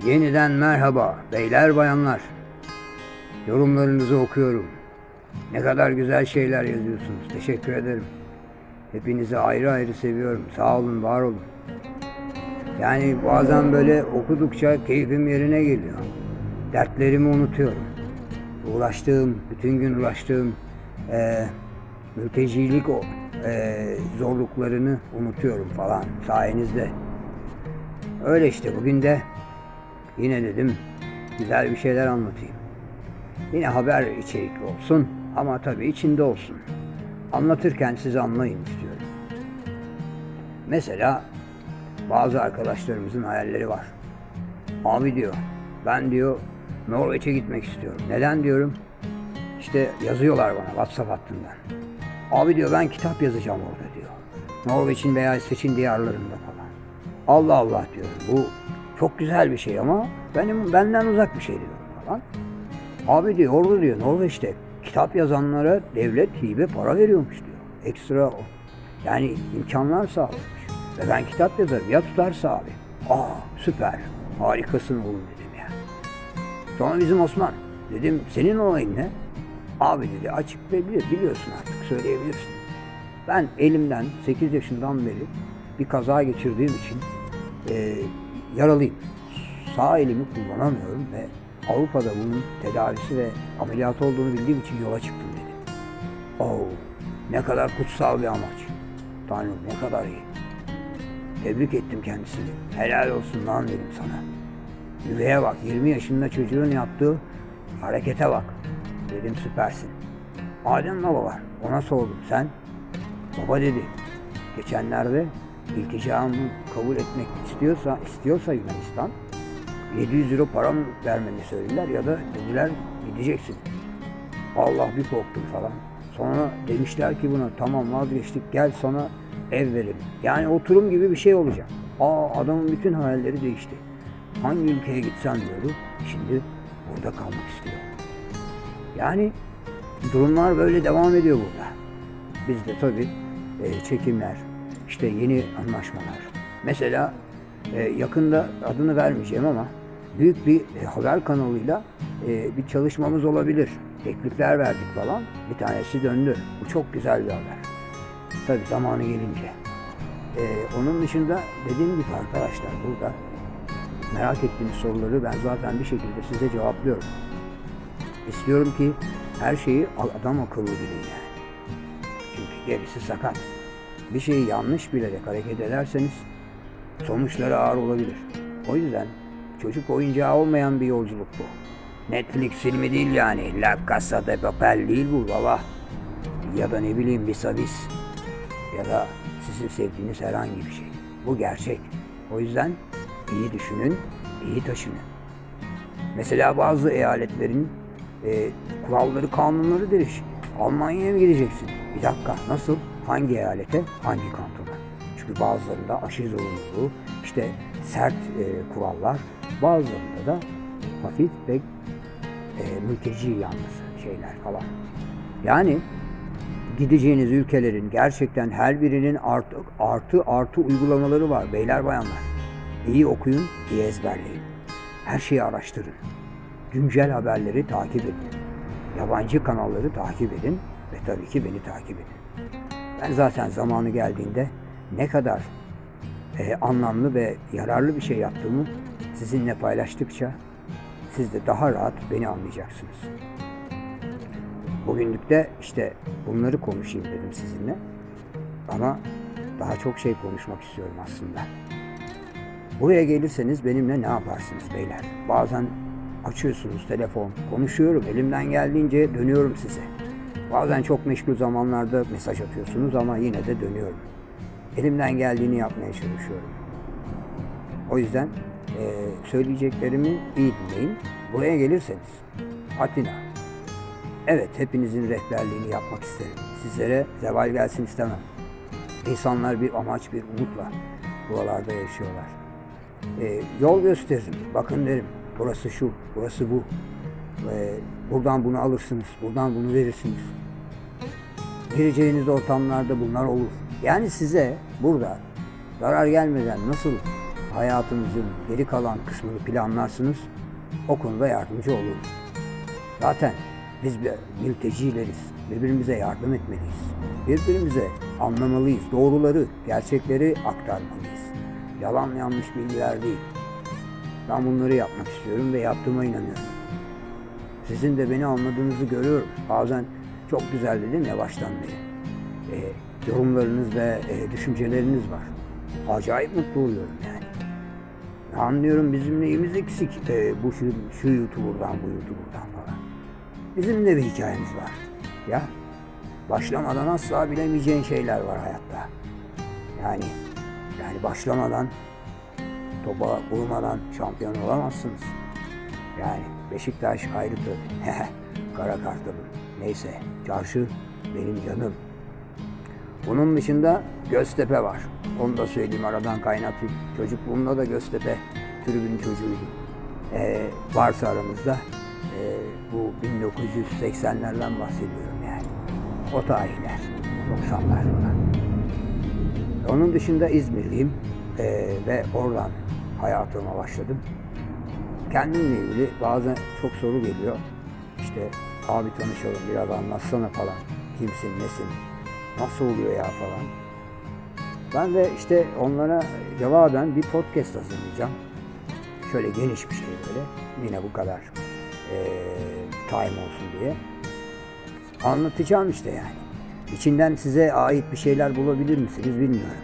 Yeniden merhaba beyler bayanlar. Yorumlarınızı okuyorum. Ne kadar güzel şeyler yazıyorsunuz. Teşekkür ederim. Hepinizi ayrı ayrı seviyorum. Sağ olun, var olun. Yani bazen böyle okudukça keyfim yerine geliyor. Dertlerimi unutuyorum. Uğraştığım, bütün gün uğraştığım eee mültecilik o eee, zorluklarını unutuyorum falan sayenizde. Öyle işte bugün de yine dedim güzel bir şeyler anlatayım. Yine haber içerikli olsun ama tabii içinde olsun. Anlatırken siz anlayın istiyorum. Mesela bazı arkadaşlarımızın hayalleri var. Abi diyor ben diyor Norveç'e gitmek istiyorum. Neden diyorum? İşte yazıyorlar bana WhatsApp hattından. Abi diyor ben kitap yazacağım orada diyor. Norveç'in veya İsveç'in diyarlarında falan. Allah Allah diyorum. Bu çok güzel bir şey ama benim benden uzak bir şey diyorum falan. Abi diyor orada diyor Norveç'te kitap yazanlara devlet hibe para veriyormuş diyor. Ekstra. Yani imkanlar sağlamış. Ve ben kitap yazarım. Ya tutarsa abi. Aa süper. Harikasın oğlum dedim ya. Sonra bizim Osman. Dedim senin olayın ne? Abi dedi açık ve biliyorsun artık söyleyebilirsin. Ben elimden 8 yaşından beri bir kaza geçirdiğim için e, yaralıyım. Sağ elimi kullanamıyorum ve Avrupa'da bunun tedavisi ve ameliyat olduğunu bildiğim için yola çıktım dedi. Oh ne kadar kutsal bir amaç. Tanrım ne kadar iyi. Tebrik ettim kendisini. Helal olsun lan dedim sana. Üveye bak 20 yaşında çocuğun yaptığı harekete bak. Dedim süpersin. Adem baba var. Ona sordum sen. Baba dedi. Geçenlerde ilticamı kabul etmek istiyorsa istiyorsa Yunanistan 700 euro para mı vermeni söylediler ya da dediler gideceksin. Allah bir korktum falan. Sonra demişler ki buna tamam vazgeçtik gel sana ev verelim. Yani oturum gibi bir şey olacak. Aa adamın bütün hayalleri değişti. Hangi ülkeye gitsem diyordu. Şimdi burada kalmak istiyor. Yani durumlar böyle devam ediyor burada. Bizde tabii e, çekimler, işte yeni anlaşmalar. Mesela e, yakında adını vermeyeceğim ama büyük bir e, haber kanalıyla e, bir çalışmamız olabilir. Teklifler verdik falan. Bir tanesi döndü. Bu çok güzel bir haber. Tabii zamanı gelince. Onun dışında dediğim gibi arkadaşlar burada merak ettiğiniz soruları ben zaten bir şekilde size cevaplıyorum. İstiyorum ki her şeyi adam akıllı bilin yani. Çünkü gerisi sakat. Bir şeyi yanlış bilerek hareket ederseniz sonuçları ağır olabilir. O yüzden çocuk oyuncağı olmayan bir yolculuk bu. Netflix filmi değil yani. La Casa de Papel değil bu baba. Ya da ne bileyim bir sabis. Ya da sizin sevdiğiniz herhangi bir şey. Bu gerçek. O yüzden iyi düşünün, iyi taşının. Mesela bazı eyaletlerin e, kuralları, kanunları değişik. Almanya'ya mı gideceksin? Bir dakika, nasıl? Hangi eyalete, hangi kantona? Çünkü bazılarında aşı zorunluluğu, işte sert e, kurallar, bazılarında da hafif ve e, mülteci yanlısı şeyler falan. Yani gideceğiniz ülkelerin gerçekten her birinin artı artı artı uygulamaları var beyler bayanlar. İyi okuyun, iyi ezberleyin. Her şeyi araştırın. Güncel haberleri takip edin. Yabancı kanalları takip edin ve tabii ki beni takip edin. Zaten zamanı geldiğinde ne kadar e, anlamlı ve yararlı bir şey yaptığımı sizinle paylaştıkça siz de daha rahat beni anlayacaksınız. Bugünlük de işte bunları konuşayım dedim sizinle. Ama daha çok şey konuşmak istiyorum aslında. Buraya gelirseniz benimle ne yaparsınız beyler? Bazen açıyorsunuz telefon, konuşuyorum. Elimden geldiğince dönüyorum size. Bazen çok meşgul zamanlarda mesaj atıyorsunuz ama yine de dönüyorum. Elimden geldiğini yapmaya çalışıyorum. O yüzden eee, söyleyeceklerimi iyi dinleyin. Buraya gelirseniz Atina. Evet hepinizin rehberliğini yapmak isterim. Sizlere zeval gelsin istemem. İnsanlar bir amaç, bir umutla buralarda yaşıyorlar. Ee, yol gösteririm. Bakın derim. Burası şu, burası bu. Ee, buradan bunu alırsınız, buradan bunu verirsiniz. Gireceğiniz ortamlarda bunlar olur. Yani size burada zarar gelmeden nasıl hayatınızın geri kalan kısmını planlarsınız. O konuda yardımcı olurum. Zaten biz mültecileriz. Birbirimize yardım etmeliyiz. Birbirimize anlamalıyız. Doğruları, gerçekleri aktarmalıyız. Yalan yanlış bilgiler değil. Ben bunları yapmak istiyorum ve yaptığıma inanıyorum. Sizin de beni anladığınızı görüyorum. Bazen çok güzel dedim ya baştan beri. Ee, yorumlarınız ve e, düşünceleriniz var. Acayip mutlu oluyorum yani. Anlıyorum bizim neyimiz eksik Ee, bu şu, şu YouTuber'dan bu YouTuber'dan falan. Bizim de bir hikayemiz var. Ya başlamadan asla bilemeyeceğin şeyler var hayatta. Yani yani başlamadan topa vurmadan şampiyon olamazsınız. Yani Beşiktaş ayrı tabii. Kara kartalım. Neyse çarşı benim canım. Bunun dışında Göztepe var. Onu da söyleyeyim aradan kaynatayım. Çocukluğumda da Göztepe tribün çocuğuydum. Ee, varsa aramızda e, bu 1980'lerden bahsediyorum yani. O tarihler. 90'lar falan. Onun dışında İzmirliyim Ee, ve oradan hayatıma başladım. Kendimle ilgili bazen çok soru geliyor. İşte abi tanışalım biraz anlatsana falan. Kimsin, nesin, nasıl oluyor ya falan. Ben de işte onlara cevaben bir podcast hazırlayacağım. Şöyle geniş bir şey böyle. Yine bu kadar eee, time olsun diye. Anlatacağım işte yani. İçinden size ait bir şeyler bulabilir misiniz bilmiyorum.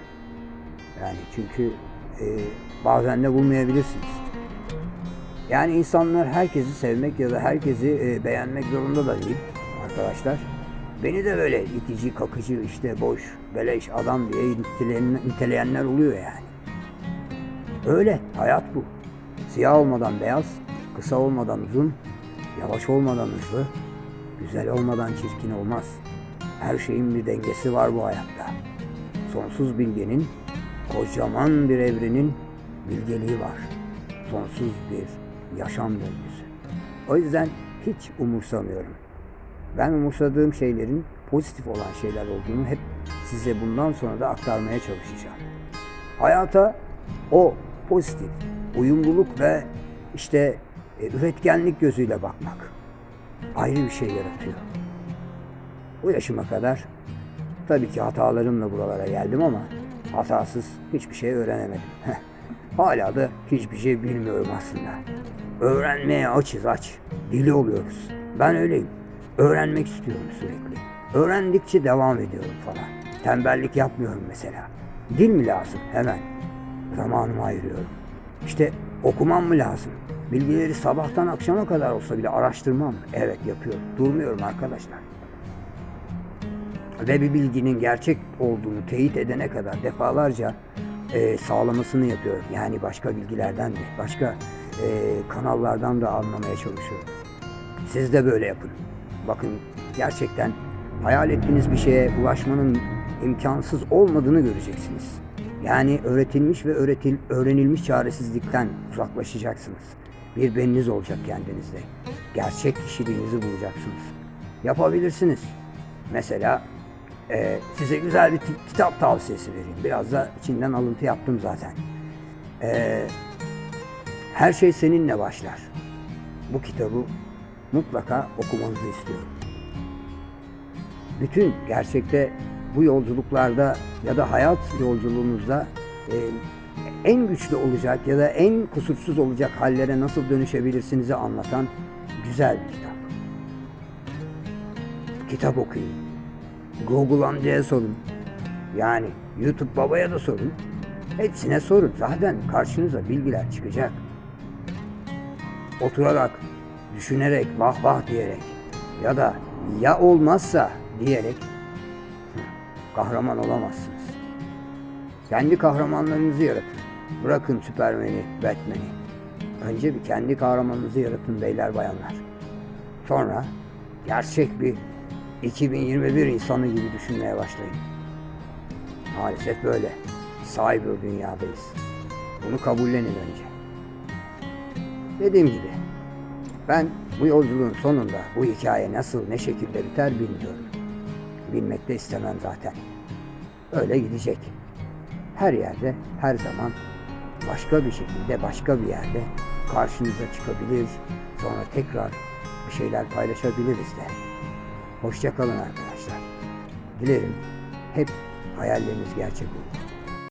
Yani çünkü eee, bazen de bulmayabilirsiniz. Yani insanlar herkesi sevmek ya da herkesi e, beğenmek zorunda da değil arkadaşlar. Beni de böyle itici, kakıcı, işte boş, beleş adam diye niteleyen, niteleyenler oluyor yani. Öyle, hayat bu. Siyah olmadan beyaz, kısa olmadan uzun, yavaş olmadan hızlı, güzel olmadan çirkin olmaz. Her şeyin bir dengesi var bu hayatta. Sonsuz bilgenin, kocaman bir evrenin bilgeliği var. Sonsuz bir yaşam döngüsü. O yüzden hiç umursamıyorum. Ben umursadığım şeylerin pozitif olan şeyler olduğunu hep size bundan sonra da aktarmaya çalışacağım. Hayata o pozitif, uyumluluk ve işte e, üretkenlik gözüyle bakmak ayrı bir şey yaratıyor. Bu yaşıma kadar tabii ki hatalarımla buralara geldim ama hatasız hiçbir şey öğrenemedim. Hala da hiçbir şey bilmiyorum aslında. Öğrenmeye açız aç. Dili oluyoruz. Ben öyleyim. Öğrenmek istiyorum sürekli. Öğrendikçe devam ediyorum falan. Tembellik yapmıyorum mesela. Dil mi lazım? Hemen. Zamanımı ayırıyorum. İşte okumam mı lazım? Bilgileri sabahtan akşama kadar olsa bile araştırmam? Evet yapıyorum. Durmuyorum arkadaşlar. Ve bir bilginin gerçek olduğunu teyit edene kadar defalarca e, sağlamasını yapıyorum. Yani başka bilgilerden de, başka kanallardan da anlamaya çalışıyorum. Siz de böyle yapın. Bakın gerçekten hayal ettiğiniz bir şeye ulaşmanın imkansız olmadığını göreceksiniz. Yani öğretilmiş ve öğretil, öğrenilmiş çaresizlikten uzaklaşacaksınız. Bir beniniz olacak kendinizde. Gerçek kişiliğinizi bulacaksınız. Yapabilirsiniz. Mesela e, size güzel bir kitap tavsiyesi vereyim. Biraz da içinden alıntı yaptım zaten. E, her şey seninle başlar. Bu kitabı mutlaka okumanızı istiyorum. Bütün gerçekte bu yolculuklarda ya da hayat yolculuğunuzda e, en güçlü olacak ya da en kusursuz olacak hallere nasıl dönüşebilirsinizi anlatan güzel bir kitap. Kitap okuyun. Google amcaya sorun. Yani YouTube babaya da sorun. Hepsine sorun. Zaten karşınıza bilgiler çıkacak. Oturarak, düşünerek, vah vah diyerek ya da ya olmazsa diyerek kahraman olamazsınız. Kendi kahramanlarınızı yaratın. Bırakın Süpermen'i, Batman'i. Önce bir kendi kahramanınızı yaratın beyler bayanlar. Sonra gerçek bir 2021 insanı gibi düşünmeye başlayın. Maalesef böyle. Cyber dünyadayız. Bunu kabullenin önce. Dediğim gibi ben bu yolculuğun sonunda bu hikaye nasıl ne şekilde biter bilmiyorum. Bilmek de istemem zaten. Öyle gidecek. Her yerde, her zaman başka bir şekilde, başka bir yerde karşınıza çıkabilir. Sonra tekrar bir şeyler paylaşabiliriz de. Hoşçakalın arkadaşlar. Dilerim hep hayalleriniz gerçek olur.